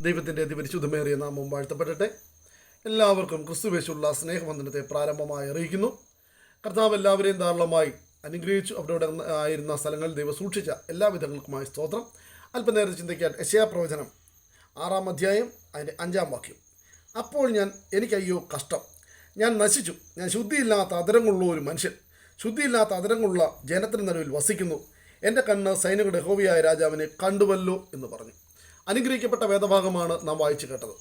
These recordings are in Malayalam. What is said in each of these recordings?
ദൈവത്തിന്റെ അതിപരിശുദ്ധമേറിയ നാമം വാഴ്ത്തപ്പെടട്ടെ. എല്ലാവർക്കും ക്രിസ്തുവേശുള്ള സ്നേഹവന്ദനത്തെ പ്രാരംഭമായി അറിയിക്കുന്നു. കർത്താവ് എല്ലാവരെയും ധാരാളമായി അനുഗ്രഹിച്ചു. അവരോട് ആയിരുന്ന സ്ഥലങ്ങളിൽ ദൈവം സൂക്ഷിച്ച എല്ലാവിധങ്ങൾക്കുമായി സ്തോത്രം. അല്പനേരം ചിന്തിക്കാൻ യശയാ പ്രവചനം ആറാം അധ്യായം അതിന്റെ അഞ്ചാം വാക്യം. അപ്പോൾ ഞാൻ എനിക്കയ്യോ കഷ്ടം. ഞാൻ നശിച്ചു. ഞാൻ ശുദ്ധിയില്ലാത്ത അതരങ്ങളുള്ള ഒരു മനുഷ്യൻ. ശുദ്ധിയില്ലാത്ത അതരങ്ങളുള്ള ജനത്തിന് നടുവിൽ വസിക്കുന്നു. എന്റെ കണ്ണ് സൈനികരുടെ ഹോവിയായ രാജാവിനെ കണ്ടുവല്ലോ എന്ന് പറഞ്ഞു. അനുഗ്രഹിക്കപ്പെട്ട വേദഭാഗമാണ് നാം വായിച്ചു കേട്ടത്.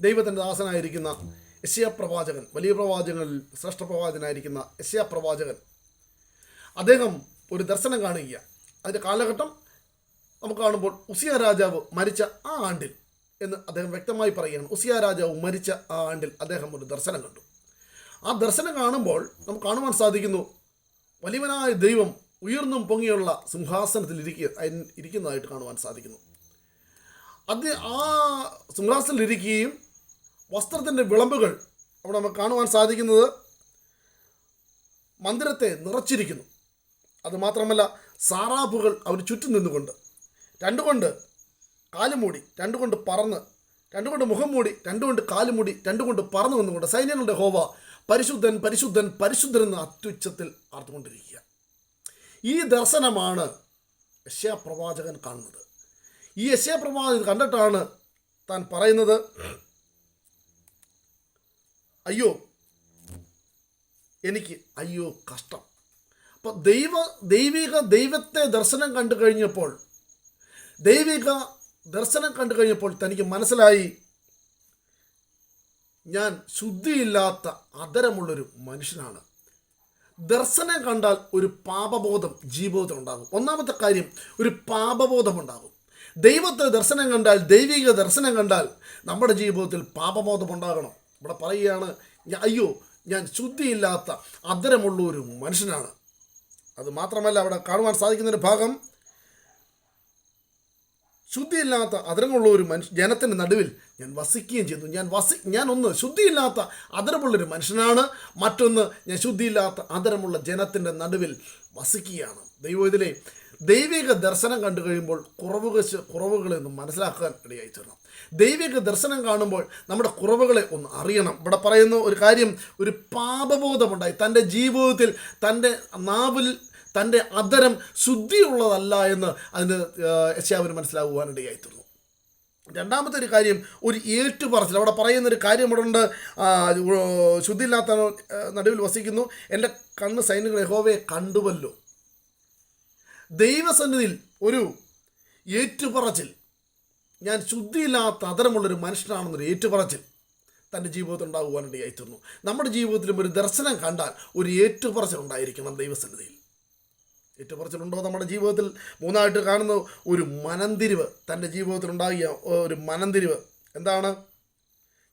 ദൈവത്തിന്റെ ദാസനായിരിക്കുന്ന യശ്യ പ്രവാചകൻ വലിയ പ്രവാചകനിൽ ശ്രേഷ്ഠ പ്രവാചകനായിരിക്കുന്ന യശ്യ പ്രവാചകൻ. അദ്ദേഹം ഒരു ദർശനം കാണുക അതിന്റെ കാലഘട്ടം നമുക്ക് കാണുമ്പോൾ ഉസിയ രാജാവ് മരിച്ച ആ ആണ്ടിൽ എന്ന് അദ്ദേഹം വ്യക്തമായി പറയുകയാണ്. ഉസിയ രാജാവ് മരിച്ച ആ ആണ്ടിൽ അദ്ദേഹം ഒരു ദർശനം കണ്ടു. ആ ദർശനം കാണുമ്പോൾ നമുക്ക് കാണുവാൻ സാധിക്കുന്നു വലിയവനായ ദൈവം ഉയർന്നും പൊങ്ങിയുള്ള സിംഹാസനത്തിൽ ഇരിക്കുക ഇരിക്കുന്നതായിട്ട് കാണുവാൻ സാധിക്കുന്നു. അത് ആ സിംഹാസനിലിരിക്കുകയും വസ്ത്രത്തിന്റെ വിളമ്പുകൾ അവിടെ നമുക്ക് കാണുവാൻ സാധിക്കുന്നത് മന്ദിരത്തെ നിറച്ചിരിക്കുന്നു. അതുമാത്രമല്ല സാറാബുകൾ അവർ ചുറ്റും നിന്നുകൊണ്ട്. രണ്ടുകൊണ്ട് കാലുമൂടി രണ്ടുകൊണ്ട് പറന്ന് രണ്ടുകൊണ്ട് മുഖം മൂടി രണ്ടുകൊണ്ട് കാലുമൂടി രണ്ടുകൊണ്ട് പറന്നു നിന്നുകൊണ്ട് സൈന്യങ്ങളുടെ ഹോവ പരിശുദ്ധൻ പരിശുദ്ധൻ പരിശുദ്ധൻ എന്ന് അത്യുച്ചത്തിൽ ആർത്തുകൊണ്ടിരിക്കുക. ഈ ദർശനമാണ് യശ്യാ പ്രവാചകൻ കാണുന്നത്. ഈ യശ്യാ പ്രവാചകൻ കണ്ടിട്ടാണ് താൻ പറയുന്നത്. അയ്യോ എനിക്ക് അയ്യോ കഷ്ടം. അപ്പോൾ ദൈവ ദൈവിക ദൈവത്തെ ദർശനം കണ്ടു കഴിഞ്ഞപ്പോൾ ദൈവിക ദർശനം കണ്ടു കഴിഞ്ഞപ്പോൾ തനിക്ക് മനസ്സിലായി ഞാൻ ശുദ്ധിയില്ലാത്ത അതരമുള്ളൊരു മനുഷ്യനാണ്. ദർശനം കണ്ടാൽ ഒരു പാപബോധം ജീവിതത്തിൽ ഉണ്ടാകും. ഒന്നാമത്തെ കാര്യം ഒരു പാപബോധം ഉണ്ടാകും. ദൈവത്തെ ദർശനം കണ്ടാൽ ദൈവിക ദർശനം കണ്ടാൽ നമ്മുടെ ജീവിതത്തിൽ പാപബോധം ഉണ്ടാകണം. ഇവിടെ പറയുകയാണ് അയ്യോ ഞാൻ ശുദ്ധിയില്ലാത്ത അതരമുള്ള ഒരു മനുഷ്യനാണ്. അത് മാത്രമല്ല അവിടെ കാണുവാൻ സാധിക്കുന്നൊരു ഭാഗം ശുദ്ധിയില്ലാത്ത അതിരമുള്ള ഒരു മനുഷ്യ ജനത്തിന്റെ നടുവിൽ ഞാൻ വസിക്കുകയും ചെയ്തു ഞാൻ വസി ഞാൻ ഒന്ന് ശുദ്ധിയില്ലാത്ത അതിരമുള്ളൊരു മനുഷ്യനാണ്. മറ്റൊന്ന് ഞാൻ ശുദ്ധിയില്ലാത്ത അതിരമുള്ള ജനത്തിന്റെ നടുവിൽ വസിക്കുകയാണ്. ദൈവം ഇതിലെ ദൈവിക ദർശനം കണ്ടു കഴിയുമ്പോൾ കുറവുകൾ കുറവുകളെ ഒന്ന് മനസ്സിലാക്കാൻ ഇടയായി തീർന്നു ദൈവിക ദർശനം കാണുമ്പോൾ നമ്മുടെ കുറവുകളെ ഒന്ന് അറിയണം. ഇവിടെ പറയുന്ന ഒരു കാര്യം ഒരു പാപബോധമുണ്ടായി. തന്റെ ജീവിതത്തിൽ തന്റെ നാവിൽ തന്റെ അതരം ശുദ്ധിയുള്ളതല്ല എന്ന് അതിന് യശാവിന് മനസ്സിലാകുവാനിടയായി തീർന്നു. രണ്ടാമത്തെ ഒരു കാര്യം ഒരു ഏറ്റുപറച്ചിൽ. അവിടെ പറയുന്നൊരു കാര്യം ഇവിടെ ഉണ്ട്. ശുദ്ധിയില്ലാത്ത നടുവിൽ വസിക്കുന്നു. എന്റെ കണ്ണ് സൈനിക യഹോവയെ കണ്ടുവല്ലോ. ദൈവസന്നിധിയിൽ ഒരു ഏറ്റുപറച്ചിൽ. ഞാൻ ശുദ്ധിയില്ലാത്ത അതരമുള്ളൊരു മനുഷ്യനാണെന്നൊരു ഏറ്റുപറച്ചിൽ തന്റെ ജീവിതത്തിൽ ഉണ്ടാകുവാനിടയായി തീർന്നു നമ്മുടെ ജീവിതത്തിലും ഒരു ദർശനം കണ്ടാൽ ഒരു ഏറ്റുപറച്ചിൽ ഉണ്ടായിരിക്കണം ദൈവസന്നിധിയിൽ. ഏറ്റുപറച്ചിലുണ്ടോ നമ്മുടെ ജീവിതത്തിൽ? മൂന്നായിട്ട് കാണുന്ന ഒരു മനംതിരിവ്. തന്റെ ജീവിതത്തിൽ ഉണ്ടാകിയ ഒരു മനംതിരിവ്. എന്താണ്?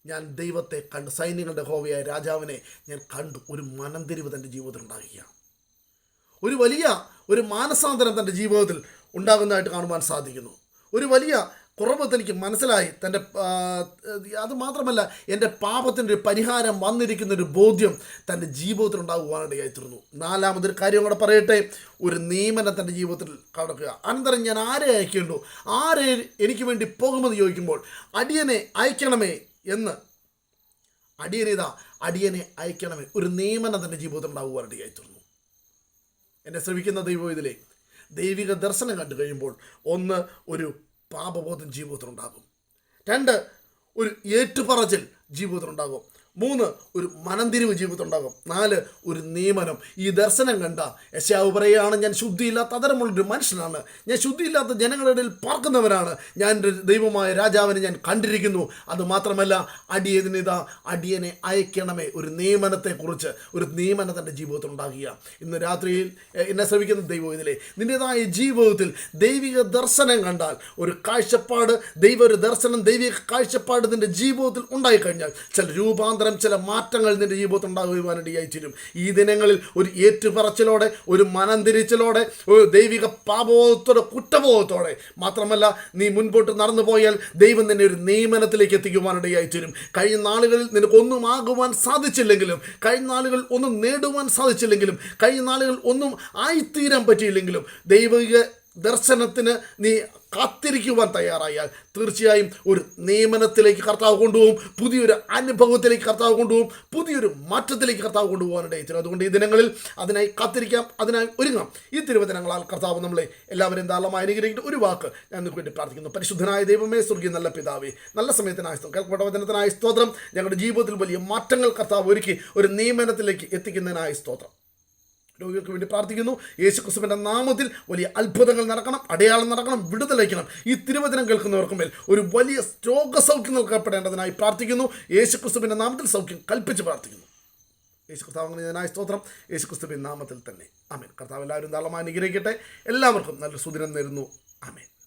ഞാൻ ദൈവത്തെ കണ്ട് സൈന്യങ്ങളുടെ ഹോവയായ രാജാവിനെ ഞാൻ കണ്ടു. ഒരു മനംതിരിവ് തന്റെ ജീവിതത്തിൽ ഉണ്ടാകുകയാണ്. ഒരു വലിയ ഒരു മാനസാന്തരം തന്റെ ജീവിതത്തിൽ ഉണ്ടാകുന്നതായിട്ട് കാണുവാൻ സാധിക്കുന്നു. ഒരു വലിയ കുറവ് തനിക്ക് മനസ്സിലായി. തന്റെ അത് മാത്രമല്ല എന്റെ പാപത്തിന്റെ ഒരു പരിഹാരം വന്നിരിക്കുന്ന ഒരു ബോധ്യം തന്റെ ജീവിതത്തിൽ ഉണ്ടാകുവാനിടയായി തീർന്നു നാലാമതൊരു കാര്യം കൂടെ പറയട്ടെ. ഒരു നിയമനം തന്റെ ജീവിതത്തിൽ കടക്കുക. അനന്തരം ഞാൻ ആരെ അയക്കേണ്ടു? ആരെ എനിക്ക് വേണ്ടി പോകുമെന്ന് ചോദിക്കുമ്പോൾ അടിയനെ അയക്കണമേ എന്ന്. അടിയനേതാ അടിയനെ അയക്കണമേ. ഒരു നിയമനം തന്റെ ജീവിതത്തിൽ ഉണ്ടാകുവാനിടയായി തീർന്നു എന്നെ ശ്രമിക്കുന്ന ദൈവം ഇതിലെ ദൈവിക ദർശനം കണ്ടു കഴിയുമ്പോൾ ഒന്ന് ഒരു പാപബോധം ജീവിതത്തിലുണ്ടാകും. രണ്ട് ഒരു ഏറ്റുപറച്ചിൽ ജീവിതത്തിലുണ്ടാകും. മൂന്ന് ഒരു മനംതിരിവ് ഉണ്ടാകും നാല് ഒരു നിയമനം. ഈ ദർശനം കണ്ട യശാവ് പറയുകയാണ് ഞാൻ ശുദ്ധിയില്ലാത്ത അതരമുള്ളൊരു മനുഷ്യനാണ്. ഞാൻ ശുദ്ധിയില്ലാത്ത ജനങ്ങളുടെ ഇടയിൽ പാർക്കുന്നവനാണ്. ഞാൻ ദൈവമായ രാജാവിനെ ഞാൻ കണ്ടിരിക്കുന്നു. അത് മാത്രമല്ല അടിയതിനിതാ അടിയനെ അയക്കണമേ. ഒരു നിയമനത്തെക്കുറിച്ച് ഒരു നിയമനം തന്റെ ജീവിതത്തിൽ ഉണ്ടാകുക ഇന്ന് രാത്രിയിൽ എന്നെ ശ്രമിക്കുന്ന ദൈവം ഇതിലെ നിന്റെതായ ജീവിതത്തിൽ ദൈവിക ദർശനം കണ്ടാൽ ഒരു കാഴ്ചപ്പാട് ദൈവ ഒരു ദർശനം ദൈവിക കാഴ്ചപ്പാട് നിന്റെ ജീവിതത്തിൽ ഉണ്ടായിക്കഴിഞ്ഞാൽ ചില രൂപാന്തരം ചില മാറ്റങ്ങൾ നിന്റെ ജീവിതത്തിൽ ഉണ്ടാകുവാനിടയായി തീരും. ഈ ദിനങ്ങളിൽ ഒരു ഏറ്റുപറച്ചിലോടെ ഒരു മനംതിരിച്ചിലോടെ ഒരു ദൈവിക പാപബോധത്തോടെ കുറ്റബോധത്തോടെ മാത്രമല്ല നീ മുൻപോട്ട് നടന്നു പോയാൽ ദൈവം നിന്നെ ഒരു നിയമനത്തിലേക്ക് എത്തിക്കുവാനിടയായി തീരും. കഴിഞ്ഞ നാളുകളിൽ നിനക്കൊന്നും ആകുവാൻ സാധിച്ചില്ലെങ്കിലും കഴിഞ്ഞ നാളുകളിൽ ഒന്നും നേടുവാൻ സാധിച്ചില്ലെങ്കിലും കഴിഞ്ഞ നാളുകളിൽ ഒന്നും ആയിത്തീരാൻ പറ്റിയില്ലെങ്കിലും ദൈവിക ദർശനത്തിന് നീ കാത്തിരിക്കുവാൻ തയ്യാറായാൽ തീർച്ചയായും ഒരു നിയമനത്തിലേക്ക് കർത്താവ് കൊണ്ടുപോകും പുതിയൊരു അനുഭവത്തിലേക്ക് കർത്താവ് കൊണ്ടുപോകും പുതിയൊരു മാറ്റത്തിലേക്ക് കർത്താവ് കൊണ്ടുപോകാനിടയിൽ തീരും അതുകൊണ്ട് ഈ ദിനങ്ങളിൽ അതിനായി കാത്തിരിക്കാം അതിനായി ഒരുങ്ങാം. ഈ തിരുവചനങ്ങളാൽ കർത്താവ് നമ്മളെ എല്ലാവരും ധാരാളമായി അനുഗ്രഹിക്കുന്ന ഒരു വാക്ക് ഞാൻ നിങ്ങൾക്ക് വേണ്ടി പ്രാർത്ഥിക്കുന്നു. പരിശുദ്ധനായ ദൈവമേ സ്വർഗീയ നല്ല പിതാവേ നല്ല സമയത്തിനായ കേൾക്കപ്പെട്ട വചനത്തിനായ സ്തോത്രം. ഞങ്ങളുടെ ജീവിതത്തിൽ വലിയ മാറ്റങ്ങൾ കർത്താവ് ഒരുക്കി ഒരു നിയമനത്തിലേക്ക് എത്തിക്കുന്നതിനായ സ്തോത്രം. രോഗികൾക്ക് വേണ്ടി പ്രാർത്ഥിക്കുന്നു. യേശു ക്രിസ്തുവിന്റെ നാമത്തിൽ വലിയ അത്ഭുതങ്ങൾ നടക്കണം അടയാളം നടക്കണം വിടുതലയ്ക്കണം ഈ തിരുവചനം കേൾക്കുന്നവർക്ക് മേൽ ഒരു വലിയ രോഗസൗഖ്യം നൽകപ്പെടേണ്ടതിനായി പ്രാർത്ഥിക്കുന്നു. യേശു ക്രിസ്തുവിന്റെ നാമത്തിൽ സൗഖ്യം കൽപ്പിച്ച് പ്രാർത്ഥിക്കുന്നു. യേശു കർത്താവിനായ സ്തോത്രം. യേശു ക്രിസ്തുവിന്റെ നാമത്തിൽ തന്നെ. ആമേൻ. കർത്താവ് എല്ലാവരും ധാരാളമായി അനുഗ്രഹിക്കട്ടെ. എല്ലാവർക്കും നല്ല സുദിനം നേരുന്നു. ആമേൻ.